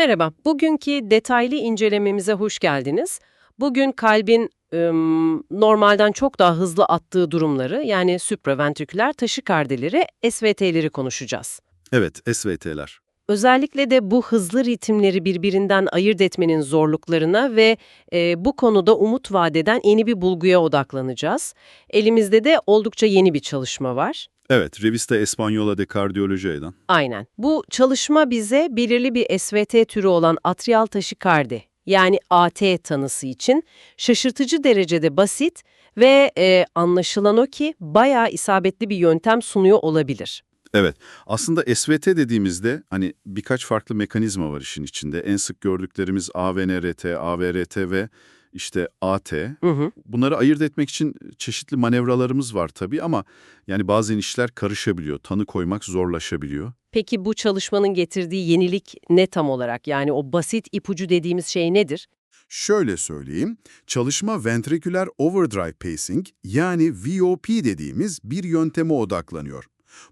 Merhaba, bugünkü detaylı incelememize hoş geldiniz. Bugün kalbin ım, normalden çok daha hızlı attığı durumları yani supraventriküler taşikardileri, SVT'leri konuşacağız. Evet, SVT'ler. Özellikle de bu hızlı ritimleri birbirinden ayırt etmenin zorluklarına ve e, bu konuda umut vadeden yeni bir bulguya odaklanacağız. Elimizde de oldukça yeni bir çalışma var. Evet, Revista Española de Cardiologia'dan. Aynen. Bu çalışma bize belirli bir SVT türü olan atrial taşikardi yani AT tanısı için şaşırtıcı derecede basit ve e, anlaşılan o ki bayağı isabetli bir yöntem sunuyor olabilir. Evet, aslında SVT dediğimizde hani birkaç farklı mekanizma var işin içinde. En sık gördüklerimiz AVNRT, AVRT ve işte AT. Hı hı. Bunları ayırt etmek için çeşitli manevralarımız var tabii ama yani bazen işler karışabiliyor, tanı koymak zorlaşabiliyor. Peki bu çalışmanın getirdiği yenilik ne tam olarak? Yani o basit ipucu dediğimiz şey nedir? Şöyle söyleyeyim, çalışma ventriküler overdrive pacing yani VOP dediğimiz bir yönteme odaklanıyor.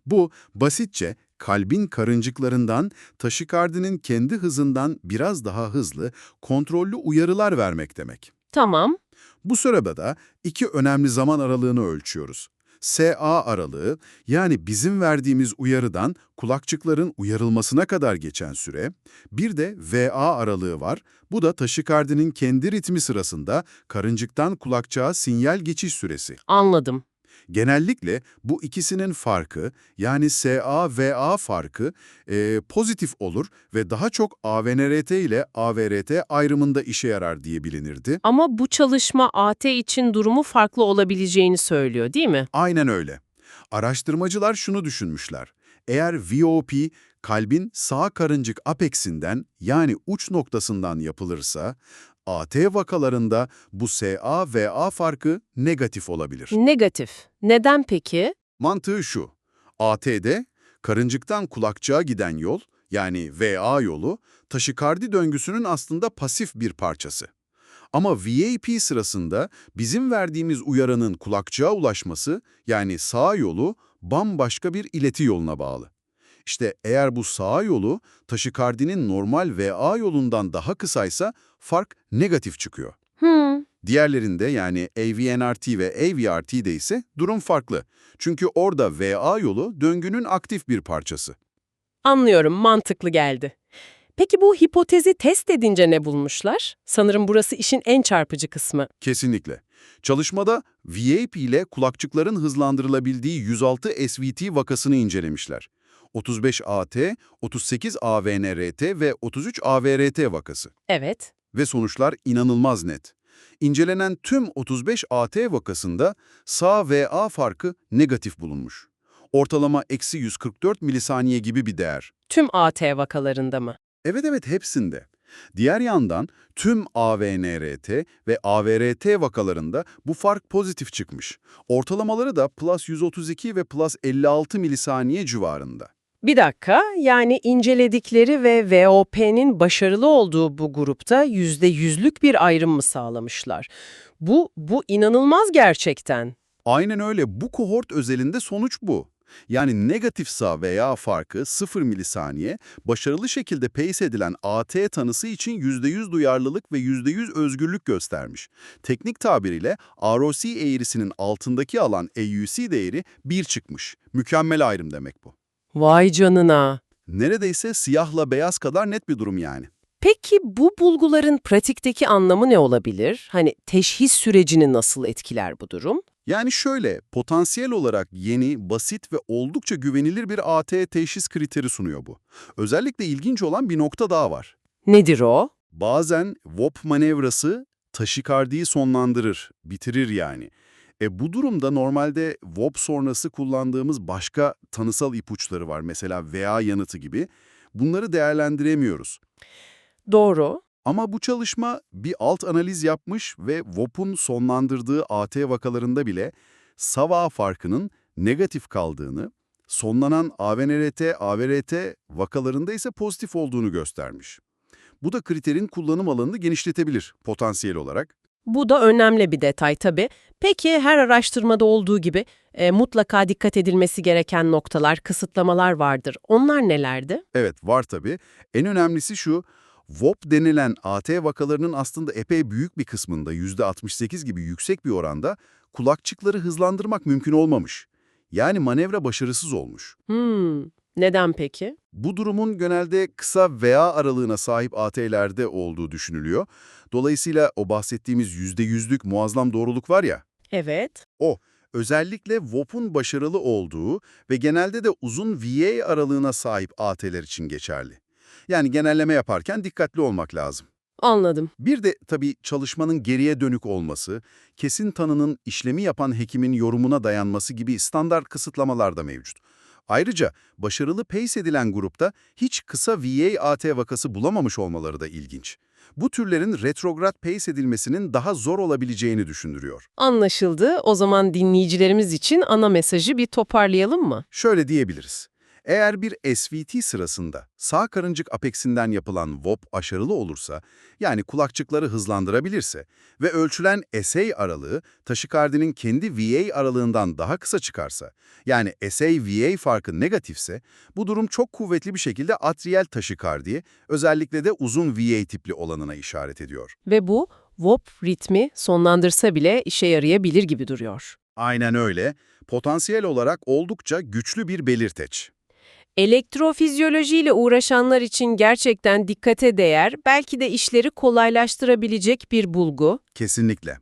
Bu basitçe kalbin karıncıklarından taşikardinin kendi hızından biraz daha hızlı, kontrollü uyarılar vermek demek. Tamam. Bu sırada da iki önemli zaman aralığını ölçüyoruz. SA aralığı yani bizim verdiğimiz uyarıdan kulakçıkların uyarılmasına kadar geçen süre, bir de VA aralığı var. Bu da taşikardinin kendi ritmi sırasında karıncıktan kulakçığa sinyal geçiş süresi. Anladım. Genellikle bu ikisinin farkı yani SA-VA farkı e, pozitif olur ve daha çok AVNRT ile AVRT ayrımında işe yarar diye bilinirdi. Ama bu çalışma AT için durumu farklı olabileceğini söylüyor değil mi? Aynen öyle. Araştırmacılar şunu düşünmüşler. Eğer VOP kalbin sağ karıncık apeksinden yani uç noktasından yapılırsa, AT vakalarında bu SA-VA farkı negatif olabilir. Negatif. Neden peki? Mantığı şu, AT'de karıncıktan kulakçığa giden yol, yani VA yolu, taşikardi döngüsünün aslında pasif bir parçası. Ama VAP sırasında bizim verdiğimiz uyaranın kulakçığa ulaşması, yani sağ yolu, bambaşka bir ileti yoluna bağlı. İşte eğer bu sağ yolu taşikardinin normal VA yolundan daha kısaysa fark negatif çıkıyor. Hmm. Diğerlerinde yani AVNRT ve AVRT'de ise durum farklı. Çünkü orada VA yolu döngünün aktif bir parçası. Anlıyorum, mantıklı geldi. Peki bu hipotezi test edince ne bulmuşlar? Sanırım burası işin en çarpıcı kısmı. Kesinlikle. Çalışmada VAP ile kulakçıkların hızlandırılabildiği 106 SVT vakasını incelemişler. 35 AT, 38 AVNRT ve 33 AVRT vakası. Evet. Ve sonuçlar inanılmaz net. İncelenen tüm 35 AT vakasında sağ VA farkı negatif bulunmuş. Ortalama eksi 144 milisaniye gibi bir değer. Tüm AT vakalarında mı? Evet evet hepsinde. Diğer yandan tüm AVNRT ve AVRT vakalarında bu fark pozitif çıkmış. Ortalamaları da plus 132 ve plus 56 milisaniye civarında. Bir dakika, yani inceledikleri ve VOP'nin başarılı olduğu bu grupta %100'lük bir ayrım mı sağlamışlar? Bu, bu inanılmaz gerçekten. Aynen öyle bu kohort özelinde sonuç bu. Yani negatif sağ veya farkı 0 milisaniye, başarılı şekilde pace edilen AT tanısı için %100 duyarlılık ve %100 özgürlük göstermiş. Teknik tabiriyle ROC eğrisinin altındaki alan AUC değeri 1 çıkmış. Mükemmel ayrım demek bu. Vay canına. Neredeyse siyahla beyaz kadar net bir durum yani. Peki bu bulguların pratikteki anlamı ne olabilir? Hani teşhis sürecini nasıl etkiler bu durum? Yani şöyle, potansiyel olarak yeni, basit ve oldukça güvenilir bir AT teşhis kriteri sunuyor bu. Özellikle ilginç olan bir nokta daha var. Nedir o? Bazen VOP manevrası taşikardiyi sonlandırır, bitirir yani. E bu durumda normalde VOP sonrası kullandığımız başka tanısal ipuçları var. Mesela VA yanıtı gibi. Bunları değerlendiremiyoruz. Doğru. Ama bu çalışma bir alt analiz yapmış ve VOP'un sonlandırdığı AT vakalarında bile SAVA farkının negatif kaldığını, sonlanan AVNRT, AVRT vakalarında ise pozitif olduğunu göstermiş. Bu da kriterin kullanım alanını genişletebilir potansiyel olarak. Bu da önemli bir detay tabii. Peki her araştırmada olduğu gibi e, mutlaka dikkat edilmesi gereken noktalar, kısıtlamalar vardır. Onlar nelerdi? Evet var tabii. En önemlisi şu, VOP denilen AT vakalarının aslında epey büyük bir kısmında %68 gibi yüksek bir oranda kulakçıkları hızlandırmak mümkün olmamış. Yani manevra başarısız olmuş. Hmm, neden peki? Bu durumun genelde kısa VA aralığına sahip AT'lerde olduğu düşünülüyor. Dolayısıyla o bahsettiğimiz %100'lük muazzam doğruluk var ya, Evet. özellikle VOP'un başarılı olduğu ve genelde de uzun VA aralığına sahip AT'ler için geçerli. Yani genelleme yaparken dikkatli olmak lazım. Anladım. Bir de tabii çalışmanın geriye dönük olması, kesin tanının işlemi yapan hekimin yorumuna dayanması gibi standart kısıtlamalar da mevcut. Ayrıca başarılı pace edilen grupta hiç kısa VA-AT vakası bulamamış olmaları da ilginç. Bu türlerin retrograd pace edilmesinin daha zor olabileceğini düşündürüyor. Anlaşıldı. O zaman dinleyicilerimiz için ana mesajı bir toparlayalım mı? Şöyle diyebiliriz. Eğer bir SVT sırasında sağ karıncık apeksinden yapılan VOP aşırılı olursa, yani kulakçıkları hızlandırabilirse ve ölçülen SA aralığı taşikardinin kendi VA aralığından daha kısa çıkarsa, yani SA-VA farkı negatifse, bu durum çok kuvvetli bir şekilde atriyel taşikardiye, özellikle de uzun VA tipli olanına işaret ediyor. Ve bu VOP ritmi sonlandırsa bile işe yarayabilir gibi duruyor. Aynen öyle, potansiyel olarak oldukça güçlü bir belirteç. Elektrofizyolojiyle uğraşanlar için gerçekten dikkate değer, belki de işleri kolaylaştırabilecek bir bulgu. Kesinlikle.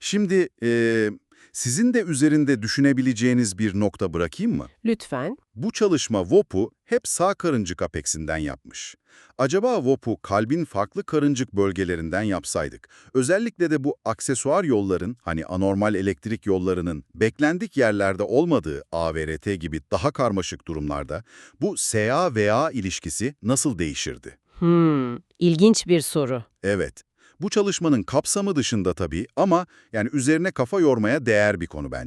Şimdi eee, sizin de üzerinde düşünebileceğiniz bir nokta bırakayım mı? Lütfen. Bu çalışma VOP'u hep sağ karıncık apeksinden yapmış. Acaba VOP'u kalbin farklı karıncık bölgelerinden yapsaydık, özellikle de bu aksesuar yolların, hani anormal elektrik yollarının beklendik yerlerde olmadığı AVRT gibi daha karmaşık durumlarda bu SA-VA ilişkisi nasıl değişirdi? Hmm, ilginç bir soru. Evet. Bu çalışmanın kapsamı dışında tabii ama yani üzerine kafa yormaya değer bir konu bence.